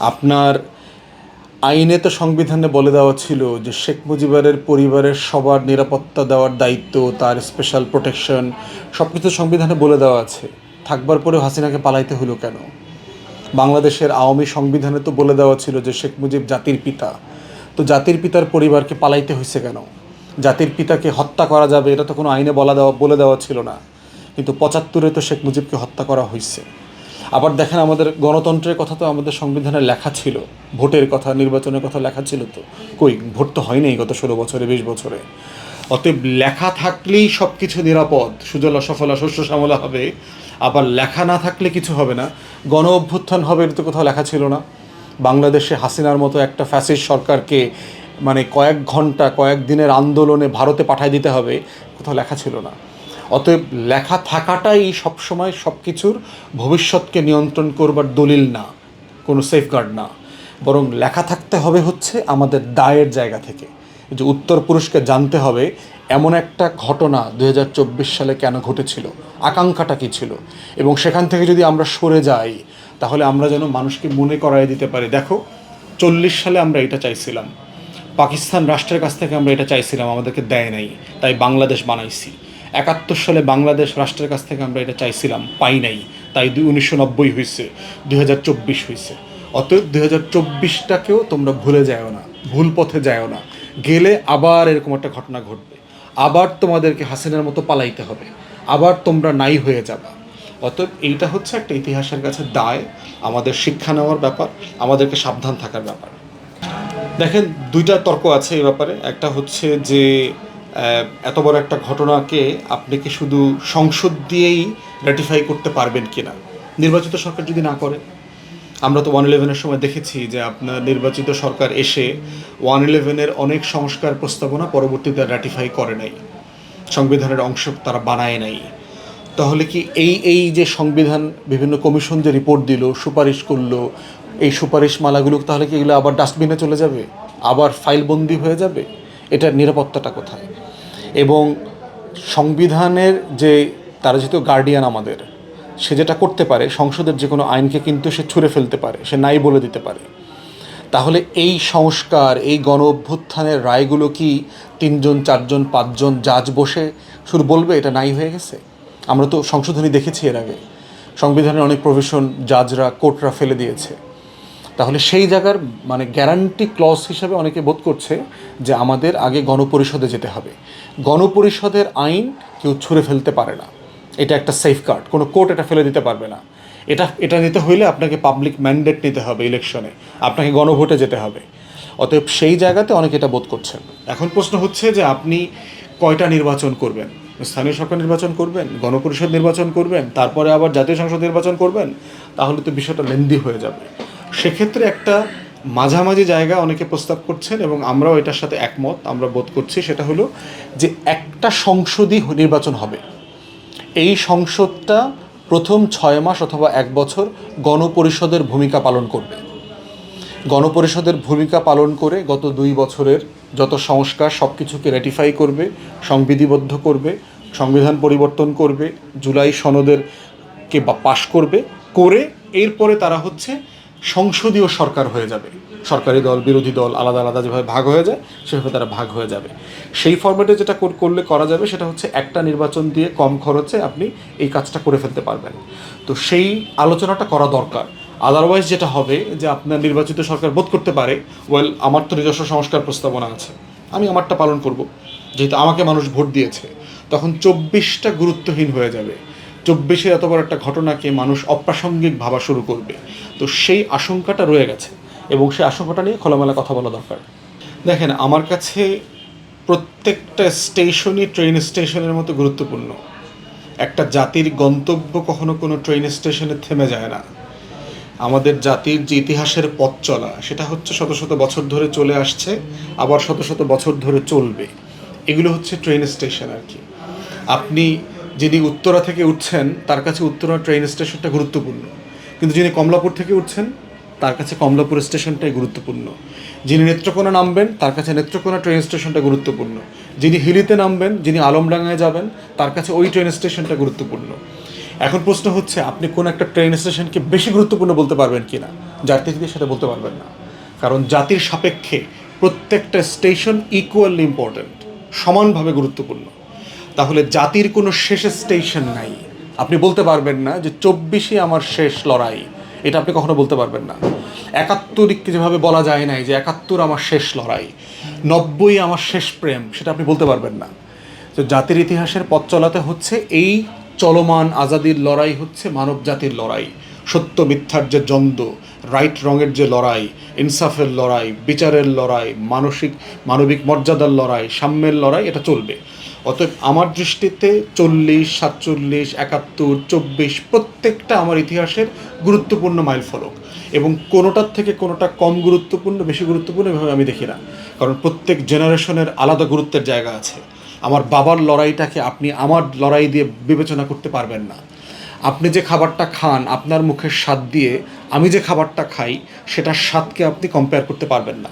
আপনার আইনে তো সংবিধানে বলে দেওয়া ছিল যে শেখ মুজিবের পরিবারের সবার নিরাপত্তা দেওয়ার দায়িত্ব, তার স্পেশাল প্রোটেকশন সব কিছু সংবিধানে বলে দেওয়া আছে। থাকবার পরেও হাসিনাকে পালাইতে হলো কেন? বাংলাদেশের আওয়ামী সংবিধানে তো বলে দেওয়া ছিল যে শেখ মুজিব জাতির পিতা। তো জাতির পিতার পরিবারকে পালাইতে হয়েছে কেন? জাতির পিতাকে হত্যা করা যাবে, এটা তো কোনো আইনে বলা দেওয়া বলে দেওয়া ছিল না। কিন্তু পঁচাত্তরে তো শেখ মুজিবকে হত্যা করা হয়েছে আবার দেখেন আমাদের গণতন্ত্রের কথা তো আমাদের সংবিধানে লেখা ছিল। ভোটের কথা, নির্বাচনের কথা লেখা ছিল তো। কই, ভোট তো হয়নি গত ষোলো বছরে, বিশ বছরে। অতএব লেখা থাকলেই সব কিছু নিরাপদ, সুজলা, সফলা, শস্য শ্যামলা হবে। আবার লেখা না থাকলে কিছু হবে না। গণ অভ্যুত্থান হবে এটা তো কোথাও লেখা ছিল না। বাংলাদেশে হাসিনার মতো একটা ফ্যাসিস্ট সরকারকে মানে কয়েক ঘণ্টা, কয়েক দিনের আন্দোলনে ভারতে পাঠিয়ে দিতে হবে, কোথাও লেখা ছিল না। অতএব লেখা থাকাটাই সবসময় সব কিছুর ভবিষ্যৎকে নিয়ন্ত্রণ করবার দলিল না, কোনো সেফগার্ড না। বরং লেখা থাকতে হবে হচ্ছে আমাদের দায়ের জায়গা থেকে। যে উত্তর পুরুষকে জানতে হবে, এমন একটা ঘটনা দু হাজার চব্বিশ সালে কেন ঘটেছিল? আকাঙ্ক্ষাটা কী ছিল? এবং সেখান থেকে যদি আমরা সরে যাই, তাহলে আমরা যেন মানুষকে মনে করাই দিতে পারি। দেখো, চল্লিশ সালে আমরা এটা চাইছিলাম। পাকিস্তান রাষ্ট্রের কাছ থেকে আমরা এটা চাইছিলাম, আমাদেরকে দেয় নাই। তাই বাংলাদেশ বানাইছি। একাত্তর সালে বাংলাদেশ রাষ্ট্রের কাছ থেকে আমরা এটা চাইছিলাম, পাই নাই। তাই দুই উনিশশো নব্বই হয়েছে, দুই হাজার চব্বিশ হয়েছে। অতএব দুই হাজার চব্বিশটাকেও তোমরা ভুলে যাও না, ভুল পথে যাও না। গেলে আবার এরকম একটা ঘটনা ঘটবে। আবার তোমাদেরকে হাসিনার মতো পালাইতে হবে। আবার তোমরা নাই হয়ে যাবা। অতএব এইটা হচ্ছে একটা ইতিহাসের কাছে দায়, আমাদের শিক্ষা নেওয়ার ব্যাপার, আমাদেরকে সাবধান থাকার ব্যাপার। দেখেন, দুইটা তর্ক আছে এই ব্যাপারে। একটা হচ্ছে যে এত বড় একটা ঘটনাকে আপনি কি শুধু সংসদ দিয়েই র্যাটিফাই করতে পারবেন কিনা? নির্বাচিত সরকার যদি না করে? আমরা তো ওয়ান ইলেভেনের সময় দেখেছি যে আপনার নির্বাচিত সরকার এসে ওয়ান ইলেভেনের অনেক সংস্কার প্রস্তাবনা পরবর্তীতে র্যাটিফাই করে নাই। সংবিধানের অংশ তারা বানায় নাই। তাহলে কি এই এই যে সংবিধান, বিভিন্ন কমিশন যে রিপোর্ট দিল, সুপারিশ করল, এই সুপারিশ মালাগুলো তাহলে কি এগুলো আবার ডাস্টবিনে চলে যাবে? আবার ফাইলবন্দি হয়ে যাবে? এটার নিরাপত্তাটা কোথায়? এবং সংবিধানের যে তারা যেহেতু গার্ডিয়ান আমাদের, সে যেটা করতে পারে, সংসদের যে কোনো আইনকে কিন্তু সে ছুঁড়ে ফেলতে পারে, সে নাই বলে দিতে পারে। তাহলে এই সংস্কার, এই গণ অভ্যুত্থানের রায়গুলো কি তিনজন, চারজন, পাঁচজন জাজ বসে শুধু বলবে, এটা নাই হয়ে গেছে আমরা তো সংশোধনী দেখেছি এর আগে। সংবিধানের অনেক প্রভিশন জাজরা কোর্টরা ফেলে দিয়েছে। তাহলে সেই জায়গার মানে গ্যারান্টি ক্লজ হিসাবে অনেকে বোধ করছে যে আমাদের আগে গণপরিষদে যেতে হবে। গণপরিষদের আইন কেউ ছুঁড়ে ফেলতে পারে না। এটা একটা সেফগার্ড কোনো কোর্ট এটা ফেলে দিতে পারবে না। এটা এটা নিতে হইলে আপনাকে পাবলিক ম্যান্ডেট নিতে হবে ইলেকশনে আপনাকে গণভোটে যেতে হবে। অতএব সেই জায়গাতে অনেকে এটা বোধ করছেন। এখন প্রশ্ন হচ্ছে যে আপনি কয়টা নির্বাচন করবেন? স্থানীয় সরকার নির্বাচন করবেন? গণপরিষদ নির্বাচন করবেন? তারপরে আবার জাতীয় সংসদ নির্বাচন করবেন? তাহলে তো বিষয়টা লেন্দি হয়ে যাবে। সেক্ষেত্রে একটা মাঝামাঝি জায়গা অনেকে প্রস্তাব করছেন এবং আমরাও এটার সাথে একমত, আমরা বোধ করছি সেটা হলো যে একটা সংসদই নির্বাচন হবে। এই সংসদটা প্রথম ছয় মাস অথবা এক বছর গণপরিষদের ভূমিকা পালন করবে। গণপরিষদের ভূমিকা পালন করে গত দুই বছরের যত সংস্কার সব কিছুকে র্যাটিফাই করবে, সংবিধিবদ্ধ করবে, সংবিধান পরিবর্তন করবে, জুলাই সনদের কে বা পাশ করবে, করে এরপরে তারা হচ্ছে সংসদীয় সরকার হয়ে যাবে। সরকারি দল, বিরোধী দল আলাদা আলাদা যেভাবে ভাগ হয়ে যায়, সেভাবে তারা ভাগ হয়ে যাবে। সেই ফরম্যাটে যেটা কর- করলে করা যাবে সেটা হচ্ছে একটা নির্বাচন দিয়ে কম খরচে আপনি এই কাজটা করে ফেলতে পারবেন। তো সেই আলোচনাটা করা দরকার। আদারওয়াইজ যেটা হবে যে আপনার নির্বাচিত সরকার বোধ করতে পারে ওয়েল আমার তো নিজস্ব সংস্কার প্রস্তাবনা আছে, আমি আমারটা পালন করব। যেহেতু আমাকে মানুষ ভোট দিয়েছে, তখন চব্বিশটা গুরুত্বহীন হয়ে যাবে। চব্বিশের এত বড় একটা ঘটনাকে মানুষ অপ্রাসঙ্গিক ভাবা শুরু করবে। তো সেই আশঙ্কাটা রয়ে গেছে এবং সেই আশঙ্কাটা নিয়ে খোলামেলা কথা বলা দরকার। দেখেন, আমার কাছে প্রত্যেকটা স্টেশনই ট্রেন স্টেশনের মতো গুরুত্বপূর্ণ। একটা জাতির গন্তব্য কখনো কোনো ট্রেন স্টেশনে থেমে যায় না। আমাদের জাতির যে ইতিহাসের পথ চলা, সেটা হচ্ছে শত শত বছর ধরে চলে আসছে, আবার শত শত বছর ধরে চলবে। এগুলো হচ্ছে ট্রেন স্টেশন আর কি। আপনি যিনি উত্তরা থেকে উঠছেন, তার কাছে উত্তরা ট্রেন স্টেশনটা গুরুত্বপূর্ণ। কিন্তু যিনি কমলাপুর থেকে উঠছেন, তার কাছে কমলাপুর স্টেশনটাই গুরুত্বপূর্ণ। যিনি নেত্রকোনা নামবেন, তার কাছে নেত্রকোনা ট্রেন স্টেশনটা গুরুত্বপূর্ণ। যিনি হিলিতে নামবেন, যিনি আলমডাঙ্গায় যাবেন, তার কাছে ওই ট্রেন স্টেশনটা গুরুত্বপূর্ণ। এখন প্রশ্ন হচ্ছে, আপনি কোন একটা ট্রেন স্টেশনকে বেশি গুরুত্বপূর্ণ বলতে পারবেন কি না জাতির সাথে বলতে পারবেন না। কারণ জাতির সাপেক্ষে প্রত্যেকটা স্টেশন ইকুয়ালি ইম্পর্ট্যান্ট সমানভাবে গুরুত্বপূর্ণ। তাহলে জাতির কোনো শেষ স্টেশন নাই। আপনি বলতে পারবেন না যে চব্বিশে আমার শেষ লড়াই। এটা আপনি কখনো বলতে পারবেন না। একাত্তরকে যেভাবে বলা যায় নাই যে একাত্তর আমার শেষ লড়াই, নব্বই আমার শেষ প্রেম, সেটা আপনি বলতে পারবেন না। তো জাতির ইতিহাসের পথ চলাতে হচ্ছে এই চলমান আজাদির লড়াই হচ্ছে মানব জাতির লড়াই। সত্য, মিথ্যার যে দ্বন্দ্ব রাইট রঙের যে লড়াই, ইনসাফের লড়াই, বিচারের লড়াই, মানসিক, মানবিক মর্যাদার লড়াই, সাম্যের লড়াই, এটা চলবে। অতএব আমার দৃষ্টিতে চল্লিশ, সাতচল্লিশ, একাত্তর, চব্বিশ প্রত্যেকটা আমার ইতিহাসের গুরুত্বপূর্ণ মাইল ফলক। এবং কোনোটার থেকে কোনোটা কম গুরুত্বপূর্ণ, বেশি গুরুত্বপূর্ণ এভাবে আমি দেখি না। কারণ প্রত্যেক জেনারেশনের আলাদা গুরুত্বের জায়গা আছে। আমার বাবার লড়াইটাকে আপনি আমার লড়াই দিয়ে বিবেচনা করতে পারবেন না। আপনি যে খাবারটা খান, আপনার মুখের স্বাদ দিয়ে আমি যে খাবারটা খাই, সেটার স্বাদকে আপনি কম্পেয়ার করতে পারবেন না।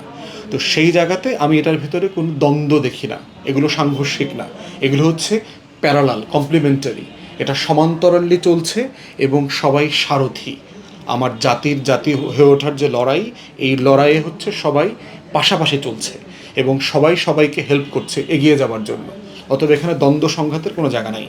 তো সেই জায়গাতে আমি এটার ভিতরে কোনো দ্বন্দ্ব দেখি না। এগুলো সাংঘর্ষিক না। এগুলো হচ্ছে প্যারালাল কমপ্লিমেন্টারি এটা সমান্তরালি চলছে এবং সবাই সারথি। আমার জাতির জাতি হয়ে ওঠার যে লড়াই, এই লড়াইয়ে হচ্ছে সবাই পাশাপাশি চলছে এবং সবাই সবাইকে হেল্প করছে এগিয়ে যাওয়ার জন্য। অতএব এখানে দ্বন্দ্ব সংঘাতের কোনো জায়গা নাই।